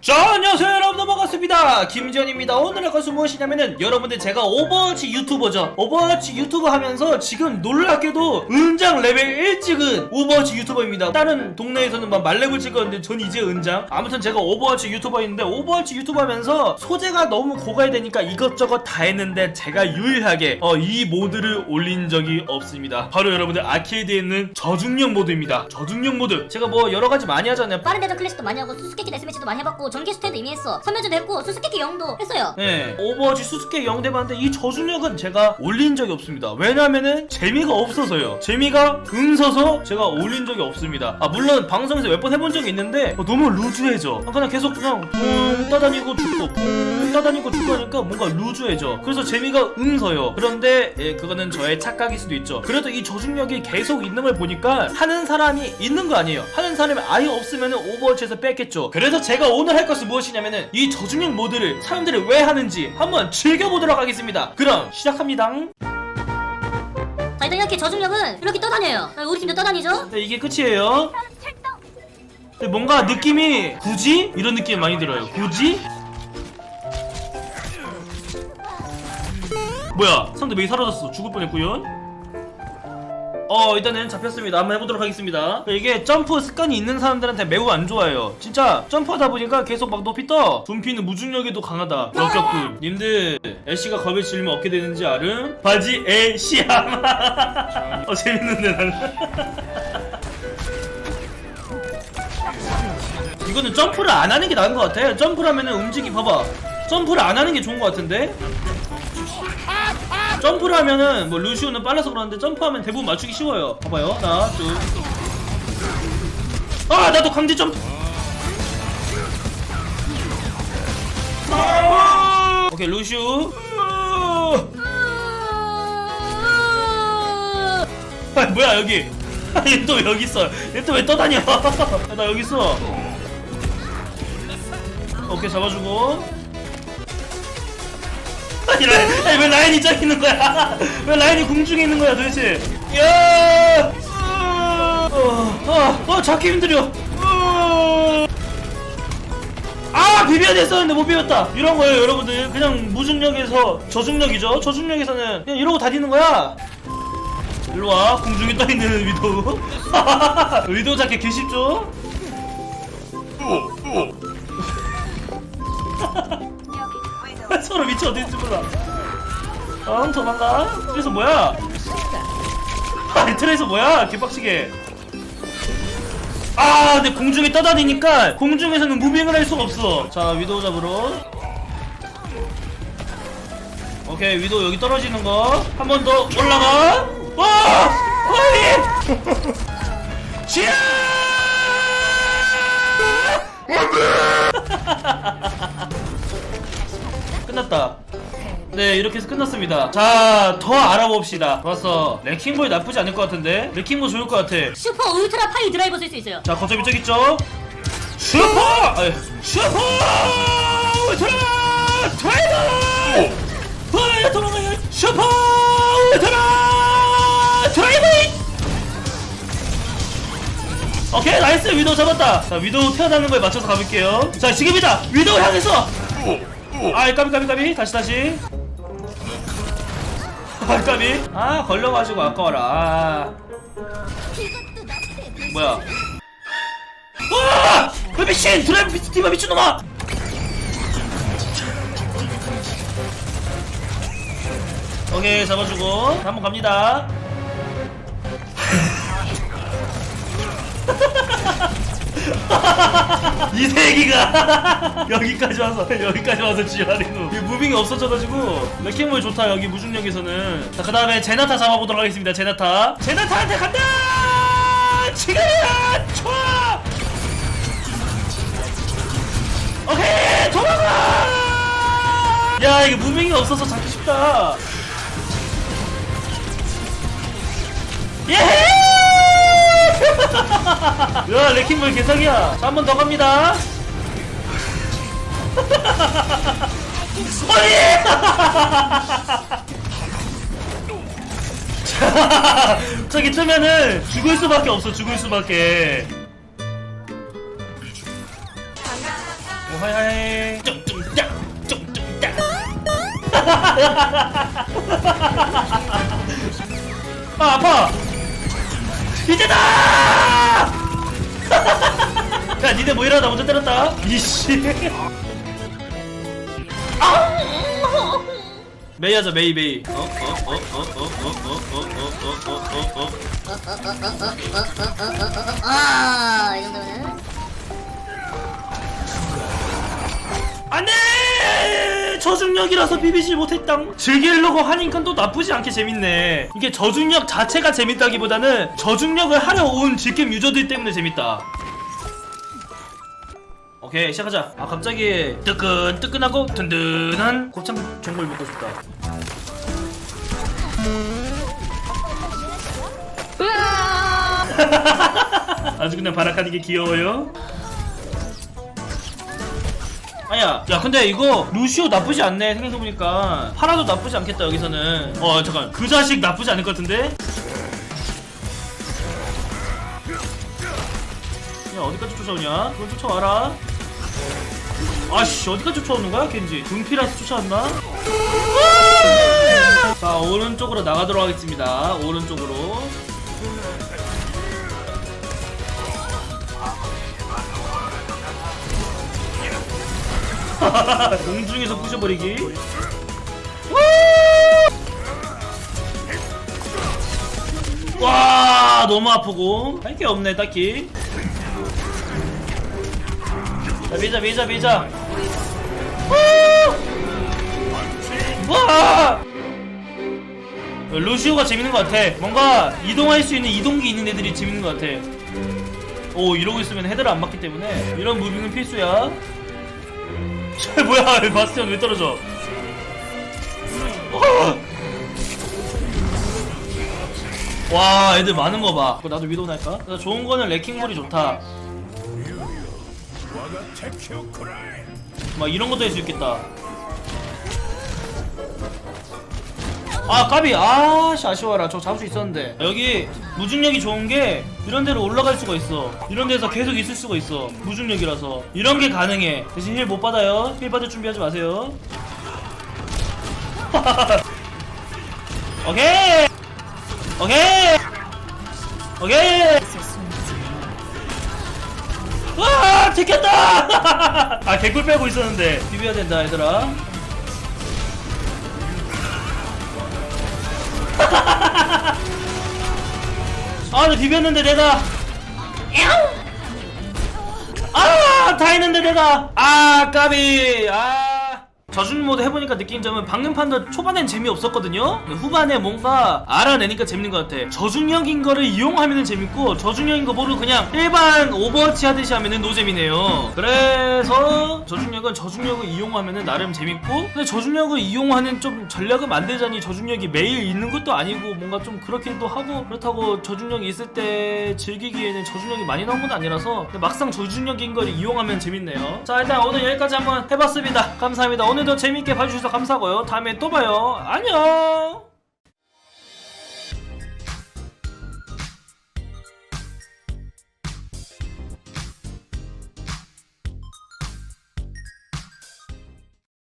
자 안녕하세요 반갑습니다. 김지현입니다. 오늘 할 것은 무엇이냐면은 여러분들 제가 오버워치 유튜버죠. 오버워치 유튜버 하면서 지금 놀랍게도 은장 레벨 1 찍은 오버워치 유튜버입니다. 다른 동네에서는 막 말레벨 찍었는데 전 이제 은장. 아무튼 제가 오버워치 유튜버인데 오버워치 유튜버 하면서 소재가 너무 고가야 되니까 이것저것 다 했는데 제가 유일하게 어, 이 모드를 올린 적이 없습니다. 바로 여러분들 아케이드에 있는 저중력 모드입니다. 저중력 모드. 제가 뭐 여러가지 많이 하잖아요. 빠른 대전 클래식도 많이 하고 수수께끼 데스매치도 많이 해봤고 전기 스탠드 이미 했어. 선멸주 도 했고 수수께끼 영도 했어요 네, 오버워치 수수께 영대봤는데 이 저중력은 제가 올린 적이 없습니다. 왜냐면은 재미가 없어서요. 재미가 음서서 제가 올린 적이 없습니다. 아 물론 방송에서 몇 번 해본 적이 있는데 어, 너무 루즈해져. 아, 그냥 계속 그냥 붕 떠다니고 죽고 붕 떠다니고 죽고 하니까 뭔가 루즈해져. 그래서 재미가 음서요. 그런데 예, 그거는 저의 착각일 수도 있죠. 그래도 이 저중력이 계속 있는 걸 보니까 하는 사람이 있는 거 아니에요. 하는 사람이 아예 없으면 오버워치에서 뺐겠죠. 그래서 제가 오늘 할 것은 무엇이냐면은 이 저 중력 모드를 사람들이 왜 하는지 한번 즐겨보도록 하겠습니다. 그럼 시작합니다. 자 일단 이렇게 저중력은 이렇게 떠다녀요 자, 우리 팀도 떠다니죠 네, 이게 끝이에요. 근데 뭔가 느낌이 굳이 이런 느낌이 많이 들어요. 굳이? 뭐야? 상대 메이 사라졌어. 죽을 뻔했구요. 어 일단은 잡혔습니다. 한번 해보도록 하겠습니다. 이게 점프 습관이 있는 사람들한테 매우 안 좋아요. 진짜 점프하다 보니까 계속 막 높이 떠. 둠피는 무중력에도 강하다. 역겹군. 님들 애쉬가 겁을 질면 어떻게 되는지 알음? 바지 애쉬야. 어 재밌는데 나는. 이거는 점프를 안 하는 게 나은 것 같아. 점프를 하면은 움직이 봐봐. 점프를 안 하는 게 좋은 것 같은데. 점프를 하면은 뭐 루시오는 빨라서 그러는데 점프하면 대부분 맞추기 쉬워요. 봐봐요. 하나, 둘. 아 나도 강제 점프. 오케이 루시오. 아 뭐야 여기. 얘 또 여기 있어. 얘 또 왜 떠다녀? 나 여기 있어. 오케이 잡아주고. 아니, 라인, 아니 왜 라인이 저기 있는 거야? 왜 라인이 궁중에 있는 거야 도대체? 야! 어, 어, 어, 잡기 힘들여. 어. 아 비벼야 됐었는데 못 비볐다. 이런 거예요 여러분들. 그냥 무중력에서 저중력이죠. 저중력에서는 그냥 이러고 다니는 거야. 일로 와 공중에 떠 있는 위도우. 위도우 잡기 개 쉽죠? 서 위치 어딘지 몰라. 어, 도망가. 트레이서 뭐야? 아니, 트레이서 뭐야? 개빡치게. 아, 근데 공중에 떠다니니까 공중에서는 무빙을 할 수가 없어. 자, 위도우 잡으러. 오케이, 위도우 여기 떨어지는 거. 한 번 더 올라가. 와! 어이! 지야! 끝났다. 네, 이렇게 해서 끝났습니다. 자, 더 알아봅시다. 좋았어. 레킹볼 나쁘지 않을 것 같은데? 레킹볼 좋을 것 같아. 슈퍼 울트라 파이 드라이버 쓸 수 있어요 자, 거점이 저기 있죠? 슈퍼! 아니, 슈퍼! 울트라! 트라이버! 와, 도망가요! 슈퍼! 울트라! 트라이버! 오케이, 나이스! 위도우 잡았다! 자, 위도우 태어나는 거에 맞춰서 가볼게요. 자, 지금이다! 위도우 향해서! 아, 까비, 까비, 까비. 다시, 다시. 아, 까비. 아, 걸려가지고 아까워라. 아. 뭐야. 와! 그 미친! 드라이브 미친 디바 미친놈아! 오케이 잡아주고 한번 갑니다 이 세기가 여기까지 와서 여기까지 와서 지랄이고. 이 무빙이 없어져가지고 레킹볼 좋다 여기 무중력에서는. 자 그 다음에 제나타 잡아보도록 하겠습니다 제나타. 제나타한테 간다! 지금이야! 좋아! 오케이 도망가! 야 이게 무빙이 없어서 잡기 쉽다. 예헤 야 레킹볼 개사기야. 한번 더 갑니다. 어이! 자, 저기 뜨면은 죽을 수밖에 없어 죽을 수밖에. 하이 쫑쫑짜 쫑쫑짜 아 아파. 이제다 야 니네 뭐 이러다 먼저 때렸다 이씨 아 메이 하자 메이 메이 어? 어? 어? 어? 어? 어? 어? 어? 어? 어? 어? 어? 아, 이 정도면은. 안돼 저중력이라서 비비질 못했당 즐기려고 하니까 또 나쁘지 않게 재밌네. 이게 저중력 자체가 재밌다기보다는 저중력을 하려 온 질겜 유저들 때문에 재밌다. 오케이 시작하자. 아 갑자기 뜨끈뜨끈하고 든든한 곱창 종걸 먹고 싶다. 아주 그냥 바락하는 게 귀여워요 아야. 야 근데 이거 루시오 나쁘지 않네 생각해보니까. 파라도 나쁘지 않겠다 여기서는. 어 잠깐. 그 자식 나쁘지 않을 것 같은데? 야 어디까지 쫓아오냐? 그걸 쫓아와라. 아씨 어디까지 쫓아오는 거야 겐지? 둔피라서 쫓아왔나? 자 오른쪽으로 나가도록 하겠습니다. 오른쪽으로 공중에서 부셔버리기. 와 너무 아프고. 할 게 없네 딱히. 자 밀자 밀자 밀자. 와! 루시오가 재밌는 것 같아. 뭔가 이동할 수 있는 이동기 있는 애들이 재밌는 것 같아. 오 이러고 있으면 헤드를 안 맞기 때문에 이런 무빙은 필수야 저 뭐야 왜 바스티온 왜 떨어져 어! 와 애들 많은 거봐 나도 위도우 날까? 나 좋은 거는 레킹볼이 좋다 막 이런 것도 할 수 있겠다 아 까비. 아씨 아쉬워라. 저 잡을 수 있었는데. 여기 무중력이 좋은 게 이런 데로 올라갈 수가 있어. 이런 데서 계속 있을 수가 있어. 무중력이라서. 이런 게 가능해. 대신 힐 못 받아요. 힐 받을 준비하지 마세요. 오케이! 오케이! 오케이! 와 지켰다! 아 개꿀 빼고 있었는데. 비벼야 된다 얘들아 아, 나 비볐는데 내가. 아, 다 했는데 내가. 아, 까비. 아. 저준 모드 해보니까 느낀 점은 방금 판도 초반엔 재미없었거든요? 후반에 뭔가 알아내니까 재밌는 것 같아. 저중력인 거를 이용하면 재밌고, 저중력인 거 모르고 그냥 일반 오버워치 하듯이 하면은 노잼이네요. 그래서 저중력은 저중력을 이용하면은 나름 재밌고, 근데 저중력을 이용하는 좀 전략을 만들자니 저중력이 매일 있는 것도 아니고 뭔가 좀 그렇기도 하고, 그렇다고 저중력이 있을 때 즐기기에는 저중력이 많이 나온 건 아니라서, 막상 저중력인 걸 이용하면 재밌네요. 자, 일단 오늘 여기까지 한번 해봤습니다. 감사합니다. 오늘도 재밌게 봐주셔서 감사하고요. 다음에 또 봐요. 안녕!